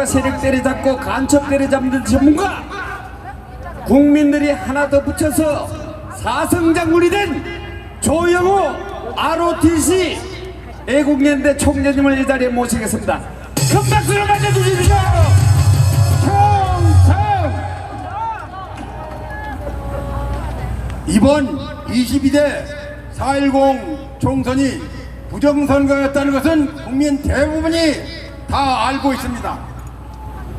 암흑과 세력들이 잡고 간첩들이 잡는 전문가 국민들이 하나 더 붙여서 사성장군이 된 조영호 ROTC 애국연대 총재님을 이 자리에 모시겠습니다. 큰 박수로 맞아주십시오. 이번 22대 4.10 총선이 부정선거였다는 것은 국민 대부분이 다 알고 있습니다.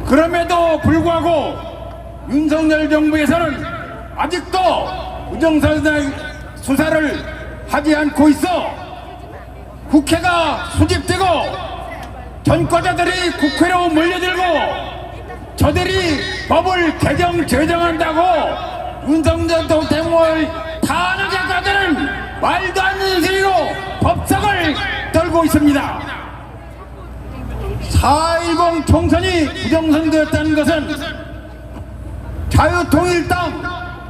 그럼에도 불구하고 윤석열 정부에서는 아직도 부정선거 수사를 하지 않고 있어 국회가 수집되고 전과자들이 국회로 몰려들고 저들이 법을 개정 제정한다고 윤석열 대통령을 탄핵하자는 말도 안 되는 소리로 법석을 떨고 있습니다. 4.10 총선이 부정선거였다는 것은 자유통일당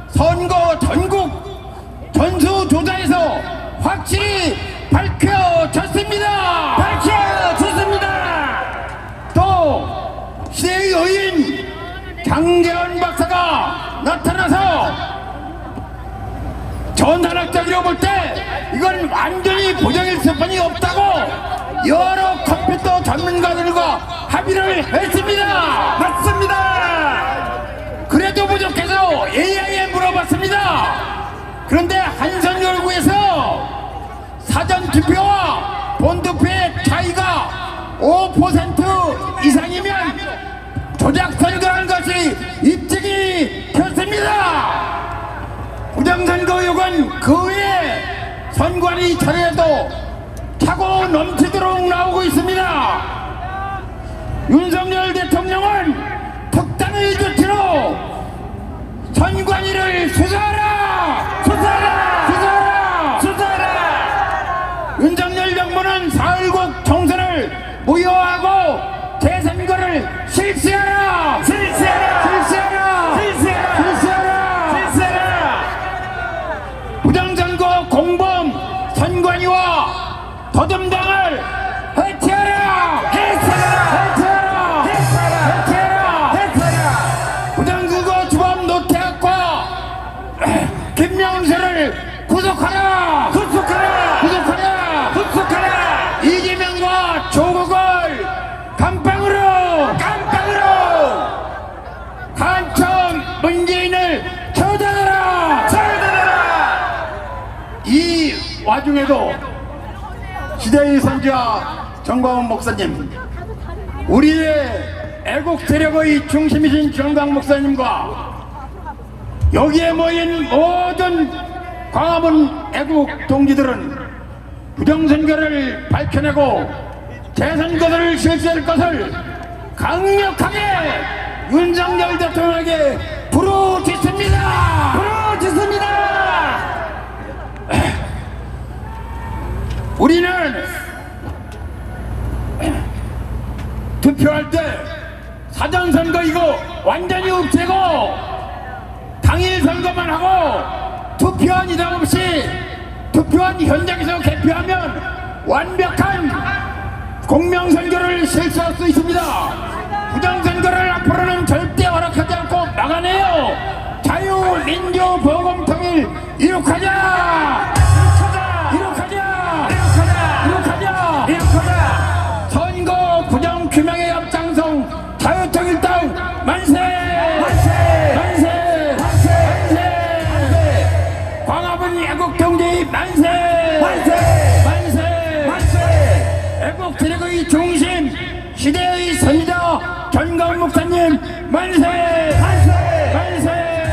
선거 전국 전수조사에서 확실히 밝혀졌습니다. 밝혀졌습니다. 또 시대의 여인 장재원 박사가 나타나서 전산학적으로 볼 때 이건 완전히 부정일 수뿐이 없다고 여러 컴퓨터 전문가들과 합의를 했습니다. 맞습니다. 그래도 부족해서 AI에 물어봤습니다. 그런데 한선열구에서 사전 투표와 본 투표의 차이가 5% 이상이면 조작 선거라는 것이 입증이 됐습니다. 부정선거 의혹은 그 외에 선관위 차례에도 차고 넘치도록 나오고 있습니다. 윤석열 대통령은 특단의 조치로 선관위를 수사하라! 수사하라! 수사하라! 수사라. 윤석열 정부는 4.19 총선을 무효하 더듬당을 해체하라! 해체하라. 해체하라! 해체하라. 해체하라! 부정선거 주범 노태학과 김명수를 구속하라! 구속하라. 구속하라! 구속하라. 이재명과 조국을 감방으로 깜빵으로 간첩 문재인을 처단하라! 처단하라. 이 와중에도 시대의 선지자 정광훈 목사님 우리의 애국 세력의 중심이신 정광 목사님과 여기에 모인 모든 광화문 애국 동지들은 부정선거를 밝혀내고 재선거를 실시할 것을 강력하게 윤석열 대통령에게 우리는 투표할 때 사전선거 이거 완전히 없애고 당일 선거만 하고 투표한 이상 없이 투표한 현장에서 개표하면 완벽한 공명선거를 실시할 수 있습니다. 중심 시대의 선지자 전광 목사님 만세! 만세! 만세!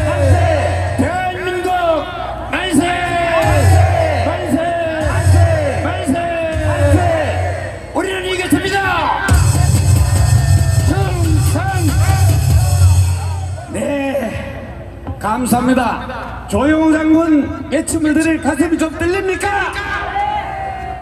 만세! 대한민국 만세! 만세! 만세! 만세! 만세! 우리는 이겼습니다! 승상! 네. 감사합니다. 조용호 장군 외침을 들을 가슴이 좀 떨립니까?